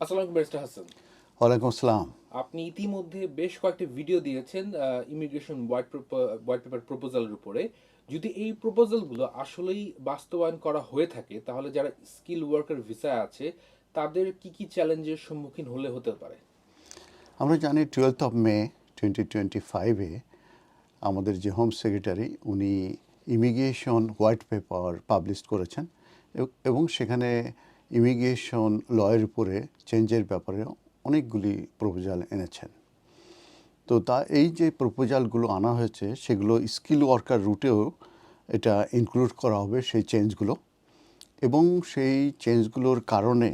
আসসালামু হাসান। ওয়ালাইকুম আসসালাম। আপনি ইতিমধ্যে বেশ কয়েকটি ভিডিও দিয়েছেন ইমিগ্রেশন হোয়াইট হোয়াইট পেপার প্রপোজালের উপরে। যদি এই প্রপোজালগুলো আসলেই বাস্তবায়ন করা হয়ে থাকে তাহলে যারা স্কিল ওয়ার্কার ভিসায় আছে তাদের কি কি চ্যালেঞ্জের সম্মুখীন হলে হতে পারে? আমরা জানি twelfth of May twenty twenty ফাইভে আমাদের যে হোম সেক্রেটারি উনি ইমিগ্রেশন হোয়াইট পেপার পাবলিশ করেছেন এবং সেখানে ইমিগ্রেশন লয়ের উপরে চেঞ্জের ব্যাপারে অনেকগুলি প্রপোজাল এনেছেন। তো তা এই যে প্রপোজালগুলো আনা হয়েছে, সেগুলো স্কিল ওয়ার্কার রুটেও এটা ইনক্লুড করা হবে সেই চেঞ্জগুলো। এবং সেই চেঞ্জগুলোর কারণে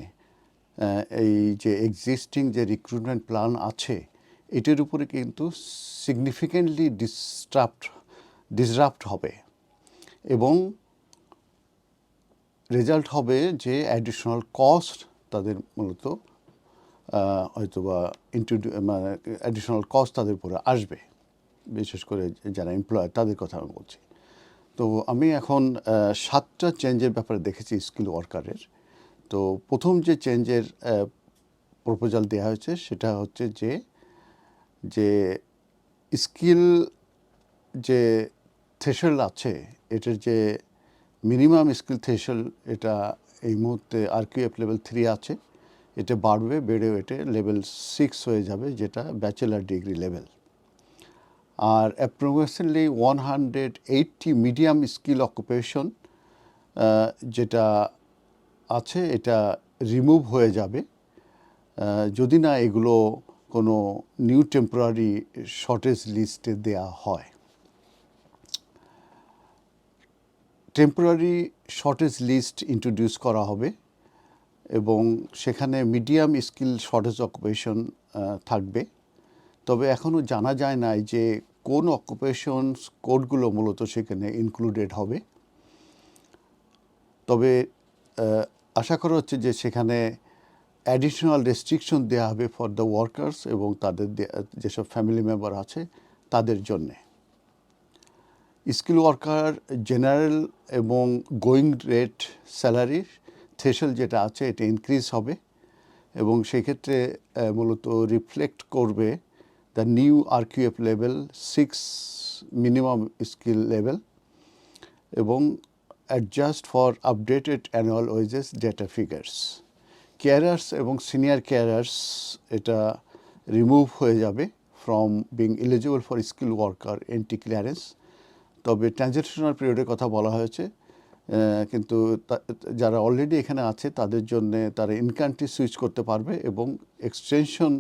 এই যে এক্সিস্টিং যে রিক্রুটমেন্ট প্ল্যান আছে, এটার উপরে কিন্তু সিগনিফিকেন্টলি ডিস্টার্বড ডিসরাপ্ট হবে। এবং রেজাল্ট হবে যে অ্যাডিশনাল কস্ট তাদের মূলত আহ, হয়তো বা ইন্ট্রোডিউ মানে অ্যাডিশনাল কস্ট তাদের উপরে আসবে বিশেষ করে যারা এমপ্লয়ার তাদের কথা আমি বলছি। তো আমি এখন সাতটা চেঞ্জের ব্যাপারে দেখেছি স্কিল ওয়ার্কারের তো প্রথম যে চেঞ্জের প্রপোজাল দেওয়া হয়েছে সেটা হচ্ছে যে যে স্কিল যে থ্রেশল আছে এটার যে মিনিমাম স্কিল থ্রেশল এটা এই মুহূর্তে আরকিউএফ লেভেল থ্রি আছে। এটা বাড়বে, বেড়ে এটা লেভেল সিক্স হয়ে যাবে যেটা ব্যাচেলার ডিগ্রি লেভেল আর approximately one hundred eighty medium skill occupation যেটা আছে, এটা রিমুভ হয়ে যাবে। যদি না এগুলো কোনো নিউ টেম্পোরারি শর্টেজ লিস্টে দেয়া হয়। টেম্পোরারি শর্টেজ লিস্ট ইন্ট্রোডিউস করা হবে এবং সেখানে মিডিয়াম স্কিল শর্টেজ অকুপেশন থাকবে। তবে এখনও জানা যায় না যে কোন অকুপেশন কোডগুলো মূলত সেখানে ইনক্লুডেড হবে। তবে আশা করা হচ্ছে যে সেখানে অ্যাডিশনাল রেস্ট্রিকশন দেওয়া হবে ফর দ্য ওয়ার্কার্স এবং তাদের যেসব ফ্যামিলি মেম্বার আছে, তাদের জন্যে। স্কিল ওয়ার্কার, জেনারেল এবং গোয়িং রেট স্যালারির থ্রেশল যেটা আছে, এটা ইনক্রিজ হবে এবং সেক্ষেত্রে মূলত রিফ্লেক্ট করবে the new RQF level six minimum skill level এবং adjust for updated annual wages data figures carers এবং সিনিয়র কেয়ারার্স এটা রিমুভ হয়ে যাবে from being eligible for skill worker entry clearance তবে ট্রানজেকশনাল পিরিয়ডের কথা বলা হয়েছে কিন্তু যারা অলরেডি এখানে আছে, তাদের জন্য তারা ইন কান্ট্রি সুইচ করতে পারবে এবং এক্সটেনশন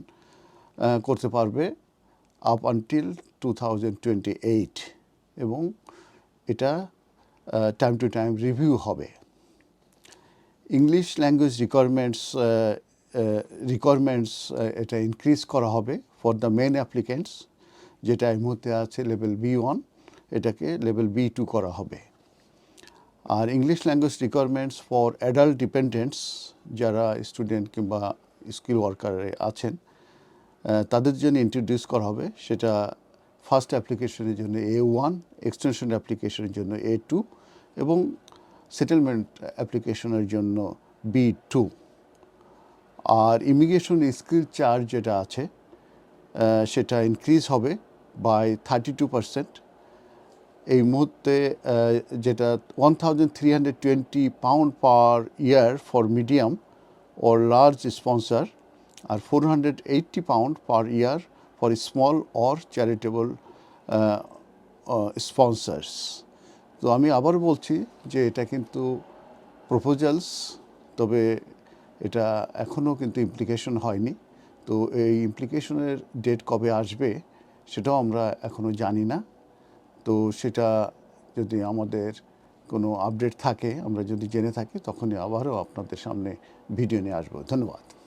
করতে পারবে আপ আনটিল টু এবং এটা টাইম টু টাইম রিভিউ হবে। ইংলিশ ল্যাঙ্গুয়েজ রিকোয়ারমেন্টস রিকোয়ারমেন্টস এটা ইনক্রিজ করা হবে ফর দ্য মেন অ্যাপ্লিকেন্টস যেটা এই মুহূর্তে আছে লেভেল বি ওয়ান এটাকে লেভেল বি টু করা হবে। আর English language requirements for adult dependents যারা স্টুডেন্ট কিংবা স্কিল ওয়ার্কারে আছেন তাদের জন্য ইন্ট্রোডিউস করা হবে। সেটা ফার্স্ট অ্যাপ্লিকেশনের জন্য এ ওয়ান এক্সটেনশন অ্যাপ্লিকেশনের জন্য এ টু এবং সেটেলমেন্ট অ্যাপ্লিকেশনের জন্য বি টু আর ইমিগ্রেশন স্কিল চার্জ যেটা আছে সেটা ইনক্রিজ হবে বাই থার্টি টু পার্সেন্ট এই মুহূর্তে যেটা one thousand three hundred twenty pound per year for medium or large sponsor R four hundred eighty pound per year for small or charitable sponsors তো আমি আবার বলছি যে এটা কিন্তু প্রপোজালস তবে এটা এখনও কিন্তু ইমপ্লিকেশন হয়নি। তো এই ইমপ্লিকেশনের ডেট কবে আসবে সেটাও আমরা এখনও জানি না। তো সেটা যদি আমাদের কোনো আপডেট থাকে, আমরা যদি জেনে থাকি, তখনই আবারও আপনাদের সামনে ভিডিও নিয়ে আসব। ধন্যবাদ।